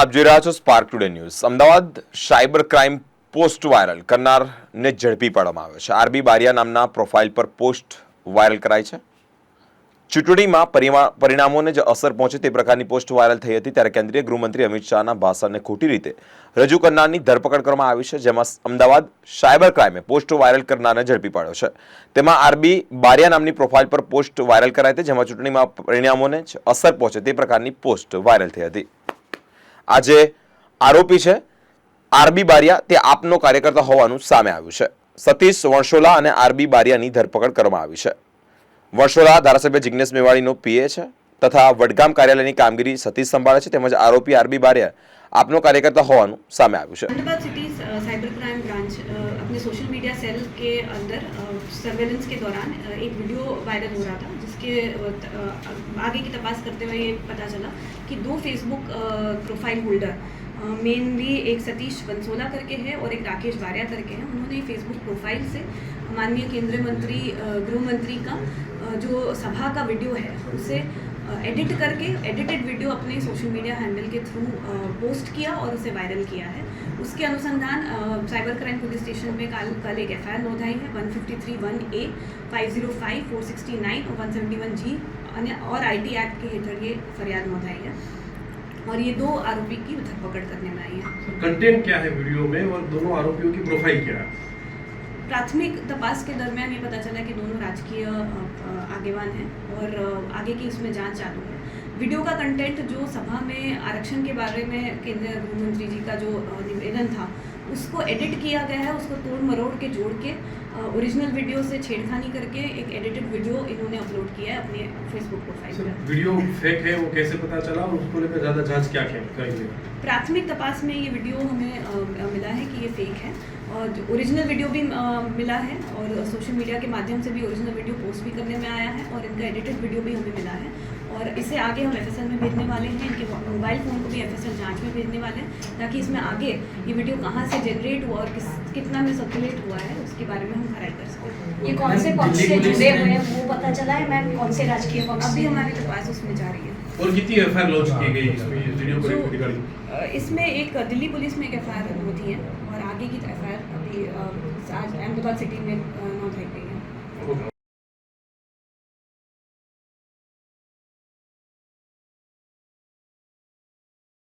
આપ જોઈ રહ્યા છો spark today news Ahmedabad cyber crime post viral કરનારને ઝડપી પાડવામાં આવ્યો છે. આરબી બારિયા નામના પ્રોફાઇલ પર પોસ્ટ વાયરલ કરાઈ છે. ચૂંટણીમાં પરિણામોને જે અસર પહોંચે તે પ્રકારની પોસ્ટ વાયરલ થઈ હતી ત્યારે કેન્દ્રીય ગૃહમંત્રી અમિત શાહના ભાષણને ખોટી રીતે રજૂ કરનારની ધરપકડ કરવામાં આવી છે, જેમાં અમદાવાદ સાયબર ક્રાઇમે પોસ્ટ વાયરલ કરનારને ઝડપી પાડ્યો છે. તેમાં આરબી બારિયા નામની પ્રોફાઇલ પર પોસ્ટ વાયરલ કરાઈ હતી, જેમાં ચૂંટણીમાં પરિણામોને જ અસર પહોંચે તે પ્રકારની પોસ્ટ વાયરલ થઈ હતી. આ જે આરોપી છે આરબી બારિયા, તે આપનો કાર્યકર્તા હોવાનું સામે આવ્યું છે. સતીશ વણશોલા અને આરબી બારિયાની ધરપકડ કરવામાં આવી છે. વણશોલા ધારાસભ્ય જિગ્નેશ મેવાણીનો પીએ છે તથા વડગામ કાર્યાલયની કામગીરી સતીશ સંભાળે છે તેમજ આરોપી આરબી બારિયા આપનો કાર્યકર્તા હોવાનું સામે આવ્યું છે Ahmedabad city cyber crime branch अ, अपने सोशल मीडिया सेल के अंदर सर्वेलेंस के दौरान अ, एक वीडियो वायरल हो रहा था जिसके अ, त- अ, आगे की तपास करते हुए ये पता चला कि दो फेसबुक अ, प्रोफाइल होल्डर मेनली एक सतीश बंसोला करके है और एक राकेश बारिया करके है उन्होंने फेसबुक प्रोफाइल से माननीय केंद्रीय मंत्री अ, गृह मंत्री का अ, जो सभा का वीडियो है उसे एडिट करके एडिटेड वीडियो अपने सोशल मीडिया हैंडल के थ्रू पोस्ट किया और उसे वायरल किया है। उसके अनुसंधान साइबर क्राइम पुलिस स्टेशन में कल कल एक एफ़ आई नोंधाई है one fifty three one A five zero five four sixty nine और वन सेवेंटी वन जी और आई टी एक्ट के हेठળ ये फरियाद नोंधाई है। और ये दो आरोपी की धरपकड़ करने में आई है। कंटेंट क्या है वीडियो में? और दोनों आरोपियों की प्रोफ़ाइल क्या है? प्राथमिक तपास के दरमियान ये पता चला कि दोनों राजकीय आगेवान हैं और आगे की उसमें जाँच चालू है। वीडियो का कंटेंट जो सभा में, आरक्षण के बारे में केंद्रीय गृह मंत्री जी का जो निवेदन था उसको एडिट किया गया है उसको तोड़ मरोड़ के जोड़ के ओरिजिनल वीडियो से छेड़खानी करके एक एडिटेड वीडियो इन्होंने अपलोड किया है अपने फेसबुक प्रोफ़ाइल पर। वीडियो फेक है वो कैसे पता चला और उसको लेकर ज़्यादा जाँच क्या क्या करेंगे? प्राथमिक तपास में ये वीडियो हमें अ, मिला है कि ये फेक है और ओरिजिनल वीडियो भी अ, मिला है और सोशल मीडिया के माध्यम से भी ओरिजिनल वीडियो पोस्ट भी करने में आया है और इनका एडिटेड वीडियो भी हमें मिला है। और इसे आगे हम एफएसएल में भेजने वाले हैं इनके मोबाइल फ़ोन को भी एफएसएल जाँच में भेजने वाले हैं ताकि इसमें आगे ये वीडियो कहाँ से जनरेट हुआ और किस कितना में सर्कुलेट हुआ है उसके बारे में हम खराई कर सकते ये कौन से पक्ष से जुड़े हुए हैं वो पता चला है मैम कौन से राजकीय पक्ष अभी हमारी तपास उसमें जा रही है। और कितनी एफ़ लॉन्च की गई इसमें अ, इसमें एक दिल्ली पुलिस में एक एफ़ आई आर होती है और आगे की एफआईआर अभी अ, आज अहमदाबाद सिटी में अ, नोंधाई गई है।